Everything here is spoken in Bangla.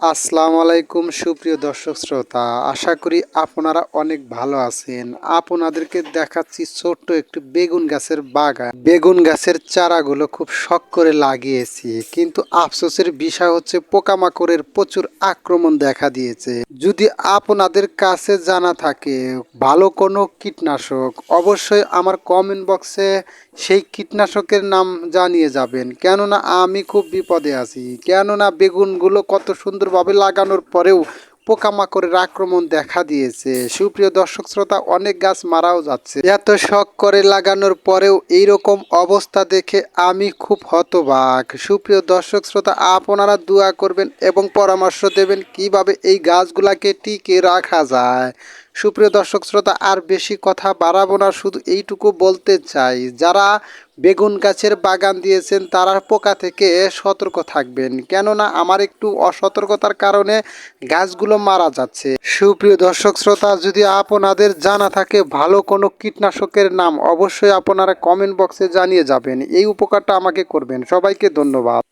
আসসালামু আলাইকুম, সুপ্রিয় দর্শক শ্রোতা। আশা করি আপনারা অনেক ভালো আছেন। আপনাদেরকে দেখাচ্ছি ছোট্ট একটু বেগুন গাছের বাগান। বেগুন গাছের চারাগুলো খুব শখ করে লাগিয়েছি, কিন্তু আফসোসের বিষয় হচ্ছে পোকামাকড়ের প্রচুর আক্রমণ দেখা দিয়েছে। যদি আপনাদের কাছে জানা থাকে, ভালো কোনো কীটনাশক, অবশ্যই আমার কমেন্ট বক্সে সেই কীটনাশকের নাম জানিয়ে যাবেন। কেননা আমি খুব বিপদে আছি। কেননা বেগুনগুলো কত সুন্দরভাবে লাগানোর পরেও পোকামাকড়ের আক্রমণ দেখা দিয়েছে। সুপ্রিয় দর্শক শ্রোতা, অনেক গাছ মারাও যাচ্ছে। এত শখ করে লাগানোর পরেও এইরকম অবস্থা দেখে আমি খুব হতবাক। সুপ্রিয় দর্শক শ্রোতা, আপনারা দোয়া করবেন এবং পরামর্শ দেবেন কীভাবে এই গাছগুলাকে টিকে রাখা যায়। সুপ্রিয় দর্শক শ্রোতা, আর বেশি কথা বাড়াবো না, শুধু এইটুকু বলতে চাই। যারা বেগুন গাছের বাগান দিয়েছেন, তারা পোকা থেকে সতর্ক থাকবেন। কেননা আমার একটু অসতর্কতার কারণে গাছগুলো মারা যাচ্ছে। সুপ্রিয় দর্শক শ্রোতা, যদি আপনাদের জানা থাকে ভালো কোনো কীটনাশকের নাম, অবশ্যই আপনারা কমেন্ট বক্সে জানিয়ে যাবেন। এই উপকারটা আমাকে করবেন। সবাইকে ধন্যবাদ।